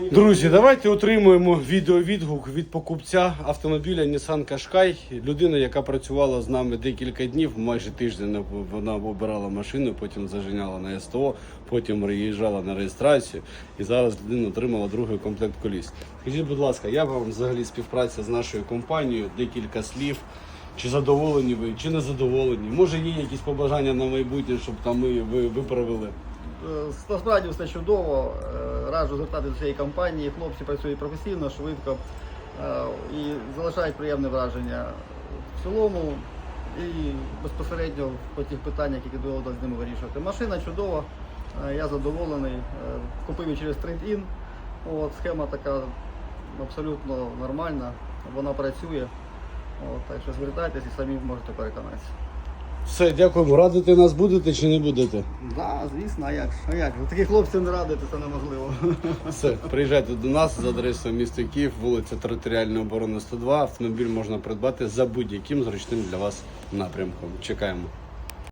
Друзі, давайте отримуємо відеовідгук від покупця автомобіля Nissan Qashqai. Людина, яка працювала з нами декілька днів, майже тиждень вона обирала машину, потім заженяла на СТО, потім приїжджала на реєстрацію і зараз людина отримала другий комплект коліс. Скажіть, будь ласка, як вам взагалі співпраця з нашою компанією? Декілька слів. Чи задоволені ви, чи не задоволені? Може є якісь побажання на майбутнє, щоб там ми ви виправили? Е, Насправді все чудово. Раджу звертатися до цієї компанії. Хлопці працюють професійно, швидко е, і залишають приємне враження в цілому і безпосередньо по тих питаннях, які доводилось з ними вирішувати. Машина чудова, е, я задоволений. Е, Купив її через трейд-ін. Схема така абсолютно нормальна, вона працює. От, так що звертайтесь і самі можете переконатися. Все, дякуємо. Радити нас будете чи не будете? Так, звісно, а як? ж, А як? ж? Таких хлопців не радити, це неможливо. Все, приїжджайте до нас за адресою міста Київ, вулиця Територіальної оборони 102. Автомобіль можна придбати за будь-яким зручним для вас напрямком. Чекаємо.